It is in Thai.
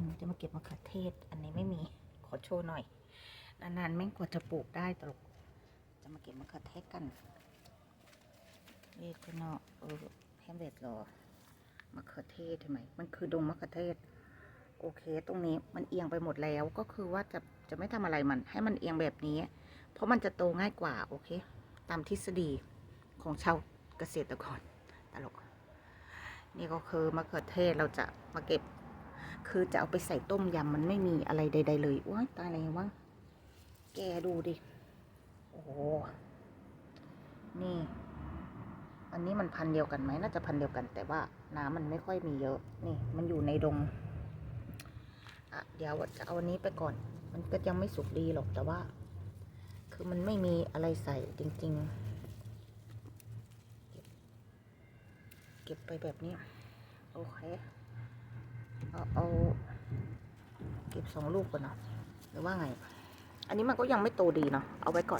คนจะมาเก็บมะเขือเทศ อันนี้ไม่มีขอโชว์หน่อย นานๆแม่งกว่าจะปลูกได้ตลกจะมาเก็บมะเขือเทศกันนี่ก็เนาะเออแฮมเบดรอมะเขือเทศใช่ไหมมันคือดงมะเขือเทศ โอเค ตรงนี้มันเอียงไปหมดแล้วก็คือว่าจะจะไม่ทำอะไรมัน ให้มันเอียงแบบนี้ เพราะมันจะโตง่ายกว่า โอเค ตามทฤษฎีของชาวเกษตรกรตลก นี่ก็คือมะเขือเทศเราจะมาเก็บ คือจะเอาไปใส่ต้มยำมันไม่มีอะไรใด ๆ เลยว้ายตายอะไรวะแกดูดิ โอ้โหนี่ อันนี้มันพันเดียวกันไหมน่าจะพันเดียวกัน แต่ว่าน้ำมันไม่ค่อยมีเยอะ นี่ มันอยู่ในดง อะ เดี๋ยวจะเอาอันนี้ไปก่อน มันก็ยังไม่สุกดีหรอกแต่ว่า คือมันไม่มีอะไรใส่จริง ๆ เก็บไปแบบนี้ โอเค เอาเอาเก็บสองลูกก่อนเนาะหรือว่าไง อันนี้มันก็ยังไม่โตดีเนาะเอาไว้ก่อน